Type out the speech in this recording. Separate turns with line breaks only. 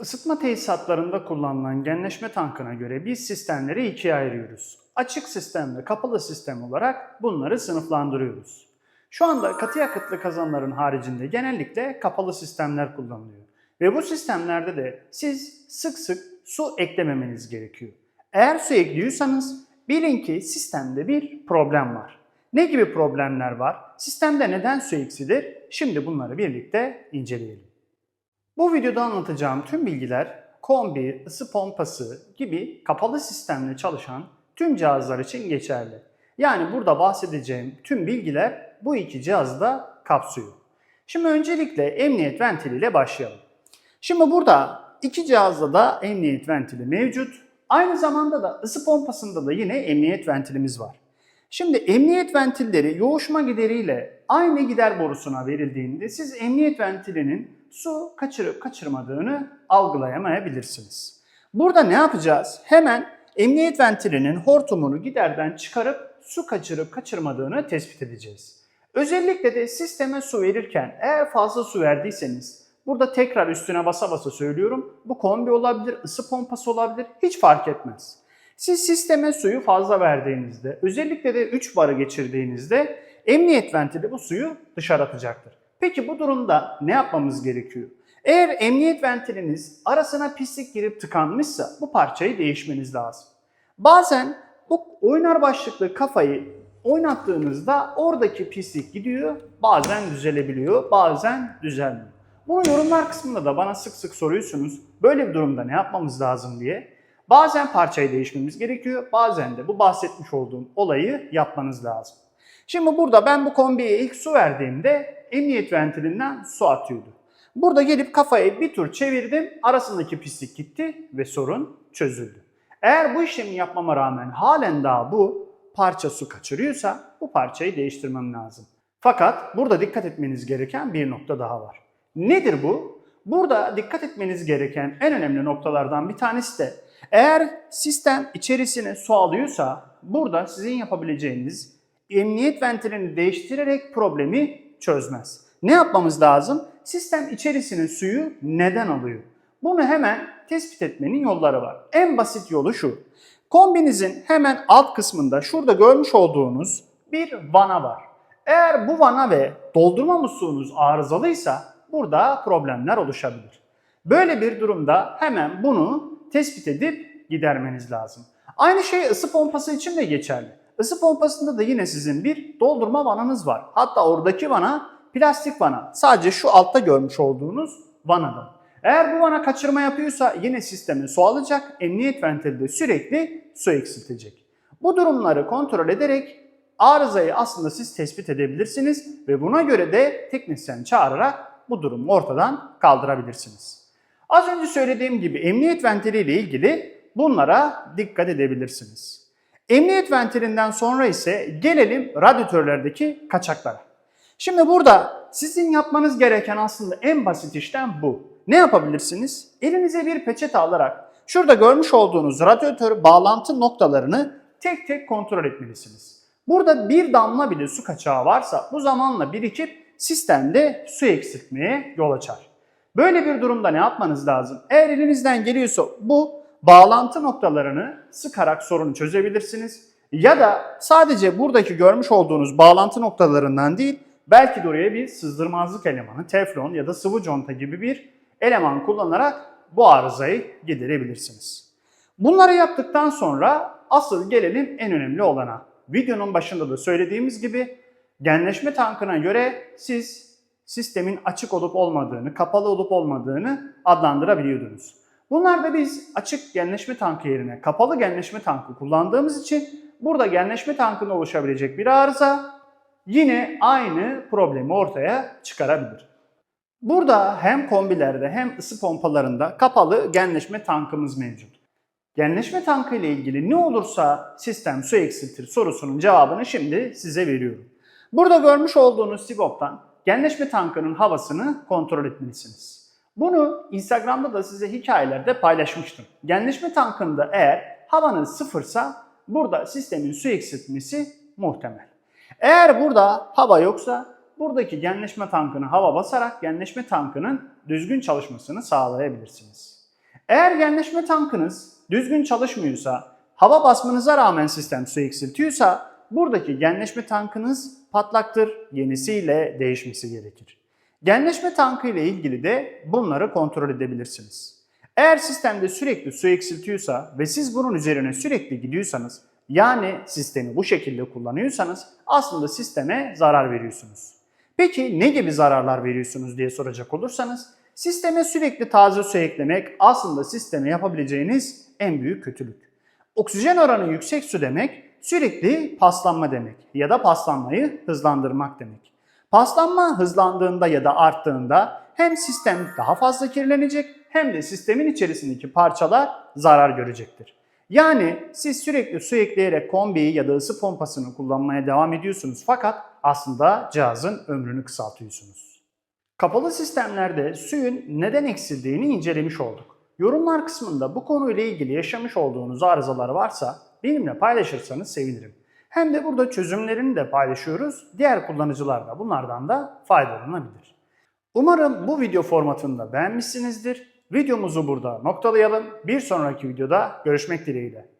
Isıtma tesisatlarında kullanılan genleşme tankına göre biz sistemleri ikiye ayırıyoruz. Açık sistem ve kapalı sistem olarak bunları sınıflandırıyoruz. Şu anda katı yakıtlı kazanların haricinde genellikle kapalı sistemler kullanılıyor. Ve bu sistemlerde de siz sık sık su eklememeniz gerekiyor. Eğer su ekliyorsanız bilin ki sistemde bir problem var. Ne gibi problemler var? Sistemde neden su eksilir? Şimdi bunları birlikte inceleyelim. Bu videoda anlatacağım tüm bilgiler kombi, ısı pompası gibi kapalı sistemle çalışan tüm cihazlar için geçerli. Yani burada bahsedeceğim tüm bilgiler bu iki cihazda kapsıyor. Şimdi öncelikle emniyet ventili ile başlayalım. Şimdi burada iki cihazda da emniyet ventili mevcut. Aynı zamanda da ısı pompasında da yine emniyet ventilimiz var. Şimdi emniyet ventilleri yoğuşma gideriyle aynı gider borusuna verildiğinde siz emniyet ventilinin su kaçırıp kaçırmadığını algılayamayabilirsiniz. Burada ne yapacağız? Hemen emniyet ventilinin hortumunu giderden çıkarıp su kaçırıp kaçırmadığını tespit edeceğiz. Özellikle de sisteme su verirken eğer fazla su verdiyseniz burada tekrar üstüne basa basa söylüyorum. Bu kombi olabilir, ısı pompası olabilir hiç fark etmez. Siz sisteme suyu fazla verdiğinizde, özellikle de 3 barı geçirdiğinizde emniyet ventili bu suyu dışarı atacaktır. Peki bu durumda ne yapmamız gerekiyor? Eğer emniyet ventiliniz arasına pislik girip tıkanmışsa bu parçayı değişmeniz lazım. Bazen bu oynar başlıklı kafayı oynattığınızda oradaki pislik gidiyor, bazen düzelebiliyor, bazen düzelmiyor. Bunu yorumlar kısmında da bana sık sık soruyorsunuz. Böyle bir durumda ne yapmamız lazım diye. Bazen parçayı değişmemiz gerekiyor, bazen de bu bahsetmiş olduğum olayı yapmanız lazım. Şimdi burada ben bu kombiye ilk su verdiğimde emniyet ventilinden su atıyordu. Burada gelip kafayı bir tur çevirdim, arasındaki pislik gitti ve sorun çözüldü. Eğer bu işlemi yapmama rağmen halen daha bu parça su kaçırıyorsa bu parçayı değiştirmem lazım. Fakat burada dikkat etmeniz gereken bir nokta daha var. Nedir bu? Burada dikkat etmeniz gereken en önemli noktalardan bir tanesi de eğer sistem içerisine su alıyorsa burada sizin yapabileceğiniz emniyet ventilini değiştirerek problemi çözmez. Ne yapmamız lazım? Sistem içerisine suyu neden alıyor? Bunu hemen tespit etmenin yolları var. En basit yolu şu. Kombinizin hemen alt kısmında şurada görmüş olduğunuz bir vana var. Eğer bu vana ve doldurma musluğunuz arızalıysa burada problemler oluşabilir. Böyle bir durumda hemen bunu tespit edip gidermeniz lazım. Aynı şey ısı pompası için de geçerli. Isı pompasında da yine sizin bir doldurma vananız var. Hatta oradaki vana plastik vana. Sadece şu altta görmüş olduğunuz vanadan. Eğer bu vana kaçırma yapıyorsa yine sisteme su alacak, emniyet ventili de sürekli su eksiltecek. Bu durumları kontrol ederek arızayı aslında siz tespit edebilirsiniz ve buna göre de teknisyen çağırarak bu durumu ortadan kaldırabilirsiniz. Az önce söylediğim gibi emniyet ventili ile ilgili bunlara dikkat edebilirsiniz. Emniyet ventilinden sonra ise gelelim radyatörlerdeki kaçaklara. Şimdi burada sizin yapmanız gereken aslında en basit işlem bu. Ne yapabilirsiniz? Elinize bir peçete alarak şurada görmüş olduğunuz radyatör bağlantı noktalarını tek tek kontrol etmelisiniz. Burada bir damla bile su kaçağı varsa bu zamanla birikip sistemde su eksiltmeye yol açar. Böyle bir durumda ne yapmanız lazım? Eğer elinizden geliyorsa bu bağlantı noktalarını sıkarak sorunu çözebilirsiniz. Ya da sadece buradaki görmüş olduğunuz bağlantı noktalarından değil, belki de oraya bir sızdırmazlık elemanı, teflon ya da sıvı conta gibi bir eleman kullanarak bu arızayı giderebilirsiniz. Bunları yaptıktan sonra asıl gelelim en önemli olana. Videonun başında da söylediğimiz gibi genleşme tankına göre siz sistemin açık olup olmadığını, kapalı olup olmadığını adlandırabiliyordunuz. Bunlarda biz açık genleşme tankı yerine kapalı genleşme tankı kullandığımız için burada genleşme tankında oluşabilecek bir arıza yine aynı problemi ortaya çıkarabilir. Burada hem kombilerde hem ısı pompalarında kapalı genleşme tankımız mevcut. Genleşme tankı ile ilgili ne olursa sistem su eksiltir sorusunun cevabını şimdi size veriyorum. Burada görmüş olduğunuz siboptan genleşme tankının havasını kontrol etmelisiniz. Bunu Instagram'da da size hikayelerde paylaşmıştım. Genleşme tankında eğer havanız sıfırsa burada sistemin su eksiltmesi muhtemel. Eğer burada hava yoksa buradaki genleşme tankına hava basarak genleşme tankının düzgün çalışmasını sağlayabilirsiniz. Eğer genleşme tankınız düzgün çalışmıyorsa, hava basmanıza rağmen sistem su eksiltiyorsa buradaki genleşme tankınız patlaktır, yenisiyle değişmesi gerekir. Genleşme tankı ile ilgili de bunları kontrol edebilirsiniz. Eğer sistemde sürekli su eksiltiyorsa ve siz bunun üzerine sürekli gidiyorsanız yani sistemi bu şekilde kullanıyorsanız aslında sisteme zarar veriyorsunuz. Peki ne gibi zararlar veriyorsunuz diye soracak olursanız sisteme sürekli taze su eklemek aslında sisteme yapabileceğiniz en büyük kötülük. Oksijen oranı yüksek su demek sürekli paslanma demek ya da paslanmayı hızlandırmak demek. Paslanma hızlandığında ya da arttığında hem sistem daha fazla kirlenecek hem de sistemin içerisindeki parçalar zarar görecektir. Yani siz sürekli su ekleyerek kombiyi ya da ısı pompasını kullanmaya devam ediyorsunuz fakat aslında cihazın ömrünü kısaltıyorsunuz. Kapalı sistemlerde suyun neden eksildiğini incelemiş olduk. Yorumlar kısmında bu konuyla ilgili yaşamış olduğunuz arızalar varsa benimle paylaşırsanız sevinirim. Hem de burada çözümlerini de paylaşıyoruz. Diğer kullanıcılar da bunlardan da faydalanabilir. Umarım bu video formatında beğenmişsinizdir. Videomuzu burada noktalayalım. Bir sonraki videoda görüşmek dileğiyle.